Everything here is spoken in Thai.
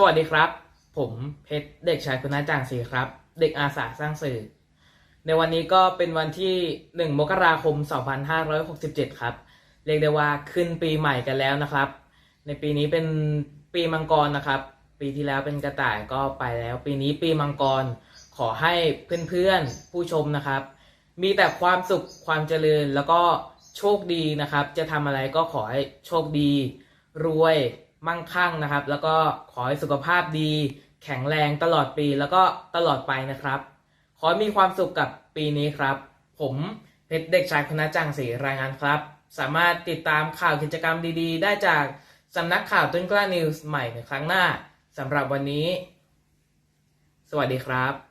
สวัสดีครับ ผมเพชรเด็กชายคุณนาจ่างศรีครับ เด็กอาสาสร้างสื่อ ในวันนี้ก็เป็นวันที่ 1 มกราคม 2567 ครับ เรียกได้ว่าขึ้นปีใหม่กันแล้วนะครับ ในปีนี้เป็นปีมังกรนะครับ ปีที่แล้วเป็นกระต่ายก็ไปแล้ว ปีนี้ปีมังกรขอให้เพื่อนๆผู้ชมนะครับ มีแต่ความสุขความเจริญแล้วก็โชคดีนะครับ จะทำอะไรก็ขอให้โชคดี รวย มั่งคั่งนะครับ แล้วก็ขอให้สุขภาพดี แข็งแรงตลอดปีแล้วก็ตลอดไปนะครับ ขอมีความสุขกับปีนี้ครับ ผมเพชรเด็กชายคณะจังศรีรายงานครับ สามารถติดตามข่าวกิจกรรมดีๆ ได้จากสำนักข่าวต้นกล้านิวส์ใหม่ในครั้งหน้าสำหรับวันนี้ สวัสดีครับ